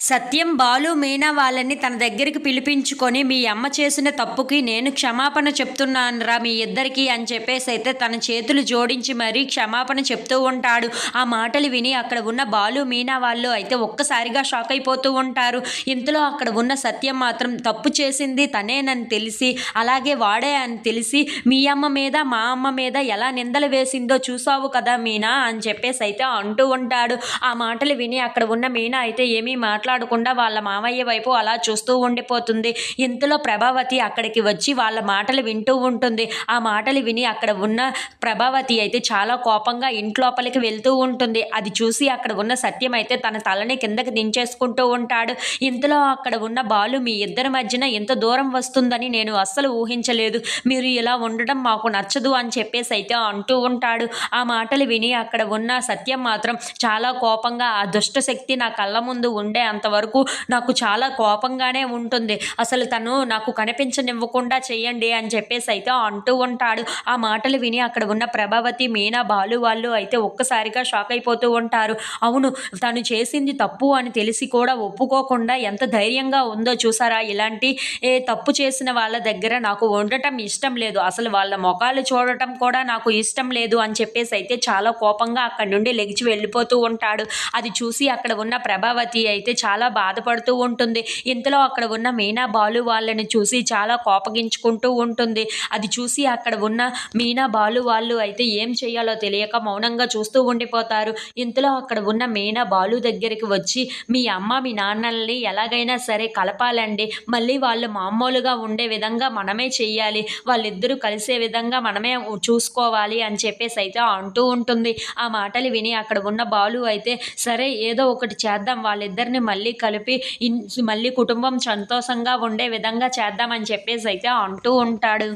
సత్యం బాలు మీనా వాళ్ళని తన దగ్గరికి పిలిపించుకొని మీ అమ్మ చేసిన తప్పుకి నేను క్షమాపణ చెప్తున్నానురా మీ ఇద్దరికి అని చెప్పేసి అయితే తన చేతులు జోడించి మరీ క్షమాపణ చెప్తూ ఉంటాడు. ఆ మాటలు విని అక్కడ ఉన్న బాలు మీనా వాళ్ళు అయితే ఒక్కసారిగా షాక్ అయిపోతూ ఉంటారు. ఇంతలో అక్కడ ఉన్న సత్యం మాత్రం తప్పు చేసింది తనేనని తెలిసి అలాగే వాడే అని తెలిసి మీ అమ్మ మీద మా అమ్మ మీద ఎలా నిందలు వేసిందో చూసావు కదా మీనా అని చెప్పేసి అయితే అంటూ ఉంటాడు. ఆ మాటలు విని అక్కడ ఉన్న మీనా అయితే ఏమీ మాట్లాడకుండా వాళ్ళ మామయ్య వైపు అలా చూస్తూ ఉండిపోతుంది. ఇంతలో ప్రభావతి అక్కడికి వచ్చి వాళ్ళ మాటలు వింటూ ఉంటుంది. ఆ మాటలు విని అక్కడ ఉన్న ప్రభావతి అయితే చాలా కోపంగా ఇంట్లోపలికి వెళ్తూ ఉంటుంది. అది చూసి అక్కడ ఉన్న సత్యం అయితే తన తలని కిందకి దించేసుకుంటూ ఉంటాడు. ఇంతలో అక్కడ ఉన్న బాలు మీ ఇద్దరి మధ్యన ఎంత దూరం వస్తుందని నేను అస్సలు ఊహించలేదు. మీరు ఇలా ఉండడం మాకు నచ్చదు అని చెప్పేసి అయితే అంటూ ఉంటాడు. ఆ మాటలు విని అక్కడ ఉన్న సత్యం మాత్రం చాలా కోపంగా ఆ దుష్ట శక్తి నా కళ్ళ ముందు ఉండే అంతవరకు నాకు చాలా కోపంగానే ఉంటుంది. అసలు తను నాకు కనిపించనివ్వకుండా చేయండి అని చెప్పేసి అయితే అంటూ ఉంటాడు. ఆ మాటలు విని అక్కడ ఉన్న ప్రభావతి మీనా బాలు వాళ్ళు అయితే ఒక్కసారిగా షాక్ అయిపోతూ ఉంటారు. అవును తను చేసింది తప్పు అని తెలిసి కూడా ఒప్పుకోకుండా ఎంత ధైర్యంగా ఉందో చూసారా? ఇలాంటి ఏ తప్పు చేసిన వాళ్ళ దగ్గర నాకు ఉండటం ఇష్టం లేదు. అసలు వాళ్ళ ముఖాలు చూడటం కూడా నాకు ఇష్టం లేదు అని చెప్పేసి అయితే చాలా కోపంగా అక్కడి నుండి లెగిచి వెళ్ళిపోతూ ఉంటాడు. అది చూసి అక్కడ ఉన్న ప్రభావతి అయితే చాలా చాలా బాధపడుతూ ఉంటుంది. ఇంతలో అక్కడ ఉన్న మీనా బాలు వాళ్ళని చూసి చాలా కోపగించుకుంటూ ఉంటుంది. అది చూసి అక్కడ ఉన్న మీనా బాలు వాళ్ళు అయితే ఏం చేయాలో తెలియక మౌనంగా చూస్తూ ఉండిపోతారు. ఇంతలో అక్కడ ఉన్న మీనా బాలు దగ్గరికి వచ్చి మీ అమ్మ మీ నాన్నల్ని ఎలాగైనా సరే కలపాలండి. మళ్ళీ వాళ్ళు మామూలుగా ఉండే విధంగా మనమే చెయ్యాలి. వాళ్ళిద్దరూ కలిసే విధంగా మనమే చూసుకోవాలి అని చెప్పేసి అయితే అంటూ ఉంటుంది. ఆ మాటలు విని అక్కడ ఉన్న బాలు అయితే సరే ఏదో ఒకటి చేద్దాం. వాళ్ళిద్దరిని మళ్ళీ మళ్ళీ కలిపి మళ్ళీ కుటుంబం సంతోషంగా ఉండే విధంగా చేద్దామని చెప్పేసి అయితే అంటూ ఉంటాడు.